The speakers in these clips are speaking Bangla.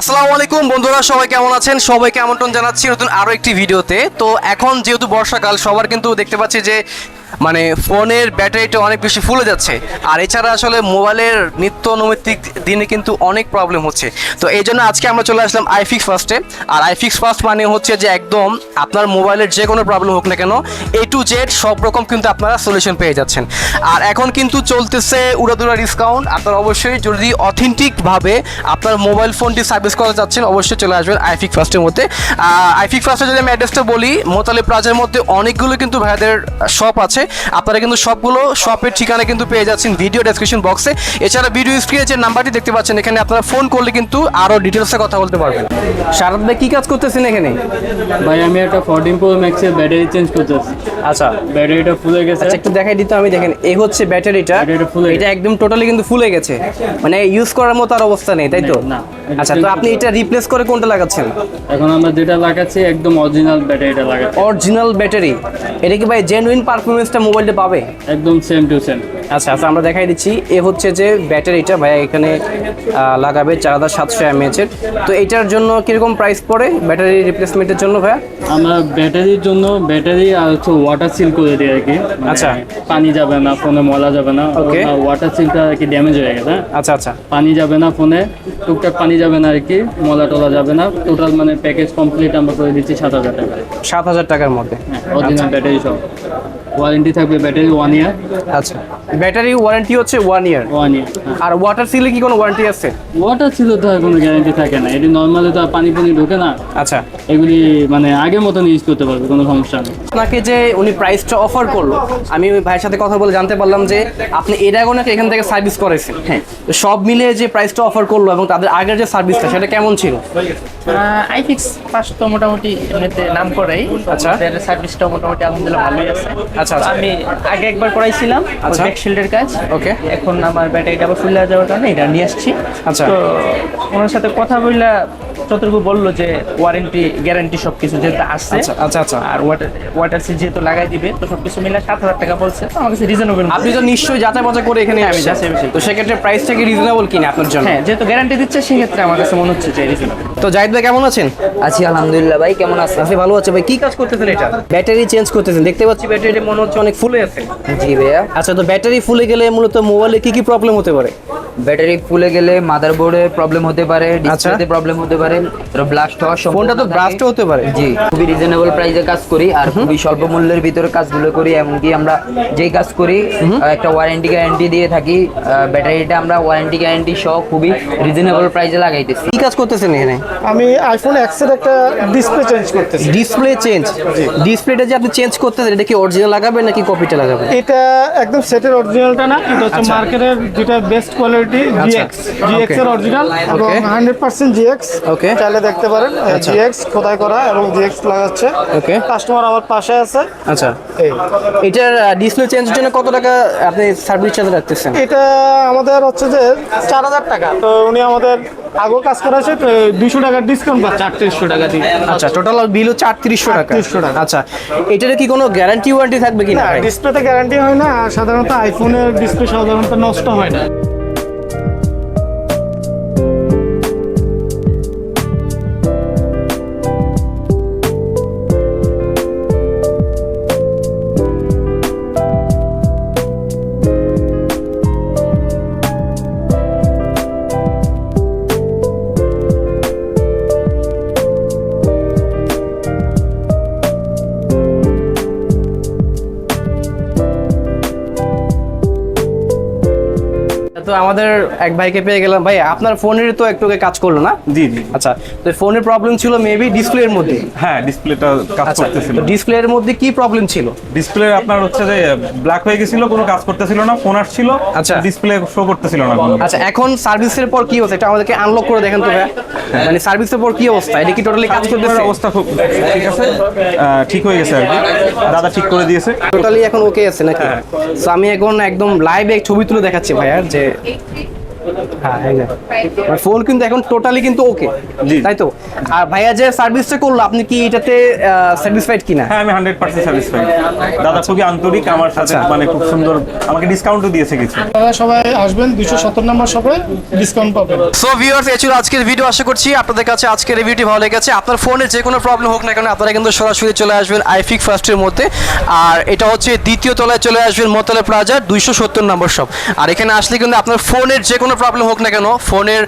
আসসালামু আলাইকুম বন্ধুরা, সবাই কেমন আছেন? সবাইকে আমন্ত্রণ জানাচ্ছি নতুন আরও একটি ভিডিওতে। তো এখন যেহেতু বর্ষাকাল, সবার কিন্তু দেখতে পাচ্ছি যে মানে ফোনের ব্যাটারিটা অনেক বেশি ফুলে যাচ্ছে। আর এছাড়া আসলে মোবাইলের নিত্য নৈমিত্তিক দিনে কিন্তু অনেক প্রবলেম হচ্ছে। তো এই জন্য আজকে আমরা চলে আসলাম আইফিক্স ফার্স্টে আর আইফিক্স ফার্স্ট মানে হচ্ছে যে একদম আপনার মোবাইলের যে কোনো প্রবলেম হোক না কেন এ টু জেড সব রকম কিন্তু আপনারা সলিউশন পেয়ে যাচ্ছেন। আর এখন কিন্তু চলতেছে উড়াদুরা ডিসকাউন্ট আপনারা অবশ্যই যদি অথেন্টিকভাবে আপনার মোবাইল ফোনটি সার্ভিস করা যাচ্ছেন, অবশ্যই চলে আসবেন আইফিক ফার্স্টের মধ্যে। আইফিক ফার্স্টে যদি আমি অ্যাড্রেসটা বলি মোতালে প্লাজার মধ্যে অনেকগুলো কিন্তু ভাইয়াদের শপ আছে। আপনারা কিন্তু সবগুলো শপের ঠিকানা কিন্তু পেয়ে যাচ্ছেন ভিডিও ডেসক্রিপশন বক্সে এছাড়া ভিডিও স্ক্রিনে যে নাম্বারটি দেখতে পাচ্ছেন এখানে আপনারা ফোন করলে কিন্তু আরও ডিটেলসে কথা বলতে পারবেন। শারদ ভাই কী কাজ করতেছেন এখানে? ভাই আমি একটা ফোরটিন প্রো ম্যাক্সের ব্যাটারি চেঞ্জ করতেছি। আচ্ছা। ব্যাটারিটা ফুলে গেছে। আচ্ছা একটু দেখাই দিতে আমি দেখেন এই হচ্ছে ব্যাটারিটা এটা একদম টোটালি কিন্তু ফুলে গেছে। মানে ইউজ করার মতো আর অবস্থা নেই তাই তো? না। আচ্ছা তো আপনি এটা রিপ্লেস করে কোনটা লাগাচ্ছেন? এখন আমরা যেটা লাগাচ্ছি একদম অরিজিনাল ব্যাটারিটা লাগাচ্ছি। অরিজিনাল ব্যাটারি এটা কি ভাই জেনুইন পারফরমেন্সটা মোবাইলটা পাবে? একদম সেম টু সেম আচ্ছা আচ্ছা আমরা দেখাই দিচ্ছি। এ হচ্ছে যে ব্যাটারিটা ভাই এখানে লাগাবে চার হাজার সাতশো এমএচের তো এটার জন্য কীরকম প্রাইস পড়ে ব্যাটারি রিপ্লেসমেন্টের জন্য ভাইয়া? আমরা ব্যাটারির জন্য ব্যাটারি আর হচ্ছে ওয়াটার সিল করে দিই আর কি। মানে আচ্ছা। পানি যাবে না ফোনে মলা যাবে না। Okay. ওয়াটার সিলটা আর কি ড্যামেজ হয়ে গেছে হ্যাঁ? আচ্ছা আচ্ছা। পানি যাবে না ফোনে টুকটাক পানি যাবে না আর কি মলা টলা যাবে না। টোটাল মানে প্যাকেজ কমপ্লিট আমরা করে দিচ্ছি সাত হাজার টাকা সাত হাজার টাকার মধ্যে। হ্যাঁ অরিজিনাল ব্যাটারি সব ওয়ারেন্টি থাকবে ব্যাটারি ওয়ান ইয়ার আচ্ছা ব্যাটারি ওয়ারেন্টি হচ্ছে ওয়ান ইয়ার ওয়ান ইয়ার আর ওয়াটার সিলে কি কোনো ওয়ারেন্টি আছে? ওয়াটার ছিল তো কোনো গ্যারান্টি থাকে না। এটি নর্মালি তো পানি পানি ঢোকে না। আচ্ছা। এগুলি মানে আগের মতন ইউজ করতে পারবে কোনো সমস্যা নেই। আপনাকে যে উনি প্রাইসটা অফার করল আমি ওই ভাইয়ের সাথে কথা বলে জানতে পারলাম যে আপনি এর আগে ওনাকে এখান থেকে সার্ভিস করেছেন। হ্যাঁ তো সব মিলে যে প্রাইসটা অফার করল এবং তাদের আগের যে সার্ভিসটা সেটা কেমন ছিল? আই আইফিক্স ফার্স্ট তো মোটামুটি এমনিতে নাম করেই আচ্ছা। ওদের সার্ভিসটাও মোটামুটি আলহামদুলিল্লাহ ভালোই আছে। আচ্ছা, আচ্ছা। আমি আগে একবার করাইছিলাম আচ্ছা। ব্যাক শিল্ডের কাজ ওকে এখন আমার ব্যাটারিটা আবার ফুল যাওয়ার কারণে এটা নিয়ে আসছি আচ্ছা। তো ওনার সাথে কথা বললা যতটুকু বলল যে ওয়ারেন্টি গ্যারান্টি সব কিছু যেহেতু আসছে আচ্ছা আচ্ছা আচ্ছা। আর ওয়াটার ওয়াটার সিট যেহেতু লাগাই দিবে তো সব কিছু মিলে সাত হাজার টাকা বলছে। তো আমার কাছে রিজনেবল আপনি তো নিশ্চয়ই যাচাই বাছাই করে এখানে আমি যাচ্ছি যাচাই তো সেক্ষেত্রে প্রাইসটা কি রিজনেবল কিনা আপনার জন্য? হ্যাঁ যেহেতু গ্যারান্টি দিচ্ছে সেক্ষেত্রে আমার কাছে মনে হচ্ছে যে রিজনেবল তো জাহিদ ভাই কেমন আছেন? আছি আলহামদুলিল্লাহ ভাই কেমন আছেন? আপনি ভালো আছে ভাই? কি কাজ করতেছেন এটা? ব্যাটারি চেঞ্জ করতেছেন। দেখতে পাচ্ছি ব্যাটারিটা মনে হচ্ছে অনেক ফুলে আছে। জি ভাইয়া। আচ্ছা তো ব্যাটারি ফুলে গেলে মূলত মোবাইলে কি কি প্রবলেম হতে পারে? ব্যাটারি ফুলে গেলে মাদারবোর্ডে প্রবলেম হতে পারে আচ্ছা। ডিসপ্লেতে প্রবলেম হতে পারে ব্লাস্ট হওয়ার ফোনটা তো সম্ভাবনা। ব্রাস্টও হতে পারে। জি খুবই রিজনেবল প্রাইসে কাজ করি আর খুবই স্বল্প মূল্যের ভিতরে কাজগুলো করি এমনকি আমরা যেই কাজ করি একটা ওয়ারেন্টি গ্যারান্টি দিয়ে থাকি ব্যাটারিটা আমরা ওয়ারেন্টি গ্যারান্টি সহ খুবই রিজনেবল প্রাইসে লাগাইতেছি। কি কাজ করতেছেন এখানে? আমি আইফোন এক্সের একটা ডিসপ্লে চেঞ্জ করতেছি। ডিসপ্লে চেঞ্জ ডিসপ্লেটা যে আপনি চেঞ্জ করতেছেন এটা কি অরিজিনাল লাগাবেন নাকি কপিটা লাগাবেন? এটা একদম সেটের অরিজিনালটা না এটা হচ্ছে আচ্ছা। মার্কেটের যেটা বেস্ট কোয়ালিটি জিএক্স জিএক্স এর অরিজিনাল এবং. Hundred percent GX Okay. চাইলে দেখতে পারেন আচ্ছা। জিএক্স খোদাই করা এবং জিএক্স লাগাচ্ছে Okay. কাস্টমার আমার পাশে আছে আচ্ছা এটার ডিসপ্লে চেঞ্জের জন্য কত টাকা আপনি সার্ভিস চার্জ রাখতেছেন এটা আমাদের হচ্ছে যে চার হাজার টাকা তো উনি আমাদের আগেও কাজ করেছে দুশো টাকার ডিসকাউন্ট পাচ্ছে আটত্রিশশো টাকা দিয়ে আচ্ছা টোটাল বিল হচ্ছে আটত্রিশশো টাকা 3800 টাকা। আচ্ছা এটার কি কোনো গ্যারান্টি ওয়ারেন্টি থাকবে কিনা না? ডিসপ্লেতে গ্যারান্টি হয় না আর সাধারণত আইফোনের ডিসপ্লে সাধারণত নষ্ট হয় না তো আমাদের এক ভাইকে পেয়ে গেলাম। ভাই আপনার ফোনের তো একটু কাজ করল না? জি জি। আচ্ছা তো ফোনের প্রবলেম ছিল মেবি ডিসপ্লের মধ্যে? হ্যাঁ ডিসপ্লেটা কাজ আচ্ছা করতেছিল। তো ডিসপ্লের মধ্যে কি প্রবলেম ছিল? ডিসপ্লে আপনার হচ্ছে যে ব্ল্যাক হয়ে গেছিল কোনো কাজ করতেছিল না ফোন আসছিল আচ্ছা। ডিসপ্লে শো করতেছিল না আচ্ছা এখন সার্ভিসের পর কি হচ্ছে এটা আমাদেরকে আনলক করে দেখেন তো ভাই। মানে সার্ভিসের পর কি অবস্থা? এটা কি টোটালি কাজ করতেছে? কাজের অবস্থা খুব ঠিক আছে? ঠিক হয়ে গেছে আর কি। দাদা ঠিক করে দিয়েছে। টোটালি এখন ওকে আছে নাকি? হ্যাঁ। তো আমি এখন একদম লাইভে ছবি তুলে দেখাচ্ছি ভাইয়া যে Okay. হ্যাঁ ফোন কিন্তু এখন টোটালি কিন্তু ওকে। তাই তো? আর ভাইয়া যে সার্ভিসটা করল আপনি কি এটাতে স্যাটিসফাইড কিনা? হ্যাঁ আমি হান্ড্রেড পার্সেন্ট স্যাটিসফাইড দাদা খুবই আন্তরিক আমার সাথে আচ্ছা। মানে খুব সুন্দর আমাকে ডিসকাউন্টও দিয়েছে কিছু। আপনারা সবাই আসবেন দুইশো সত্তর নম্বর শপে ডিসকাউন্ট পাবেন। সো ভিউয়ার্স এই ছিল আজকের ভিডিও আশা করছি আপনাদের কাছে আজকের রিভিউটি ভালো লেগেছে। আপনার ফোনে যে কোনো প্রবলেম হোক না কেন আপনারা কিন্তু সরাসরি চলে আসবেন আইফিক ফার্স্টের মধ্যে। আর এটা হচ্ছে দ্বিতীয় তলায় চলে আসবেন মোতলে প্লাজা দুইশো সত্তর নম্বর শপ আর এখানে আসলে কিন্তু আপনার ফোনের যে কোনো প্রবলেম হোক না কেন, ফোনের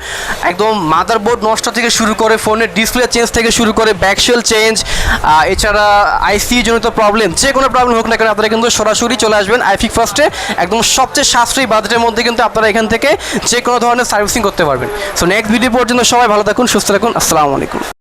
একদম মাদারবোর্ড নষ্ট থেকে শুরু করে, ফোনের ডিসপ্লে চেঞ্জ থেকে শুরু করে ব্যাকশেল চেঞ্জ এছাড়া আইসি জনিত প্রবলেম যে কোনো প্রবলেম হোক না কেন, আপনারা কিন্তু সরাসরি চলে আসবেন আইফিক ফার্স্টে একদম সবচেয়ে সাশ্রয়ী বাজেটের মধ্যে কিন্তু আপনারা এখান থেকে যে কোনো ধরনের সার্ভিসিং করতে পারবেন। সো নেক্সট ভিডিও পর্যন্ত সবাই ভালো থাকুন, সুস্থ থাকুন, আসসালামু আলাইকুম।